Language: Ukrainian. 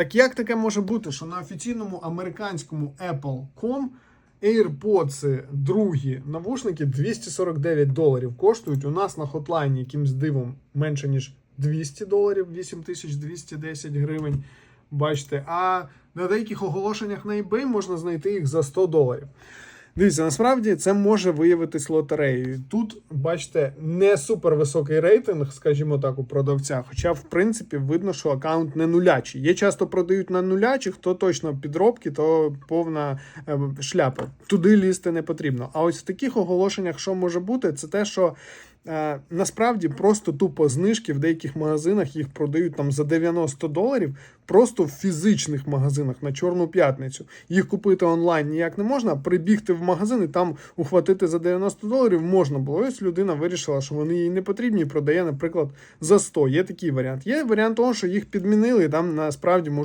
Так як таке може бути, що на офіційному американському Apple.com AirPods другі навушники 249 доларів коштують. У нас на хотлайні якимсь дивом менше ніж 200 доларів, 8210 гривень. Бачите, а на деяких оголошеннях на eBay можна знайти їх за 100 доларів. Дивіться, насправді це може виявитись лотереєю. Тут, бачите, не супер високий рейтинг, скажімо так, у продавця. Хоча, в принципі, видно, що аккаунт не нулячий. Є часто продають на нулячих, то точно підробки, то повна е, шляпа. Туди лізти не потрібно. А ось в таких оголошеннях, що може бути, це те, що. Е, насправді просто тупо знижки в деяких магазинах їх продають там за 90 доларів, просто в фізичних магазинах на Чорну п'ятницю. Їх купити онлайн ніяк не можна, прибігти в магазин і там ухватити за 90 доларів можна було. Ось людина вирішила, що вони їй не потрібні, і продає, наприклад, за 100. Є такий варіант. Є варіант того, що їх підмінили, і там насправді можуть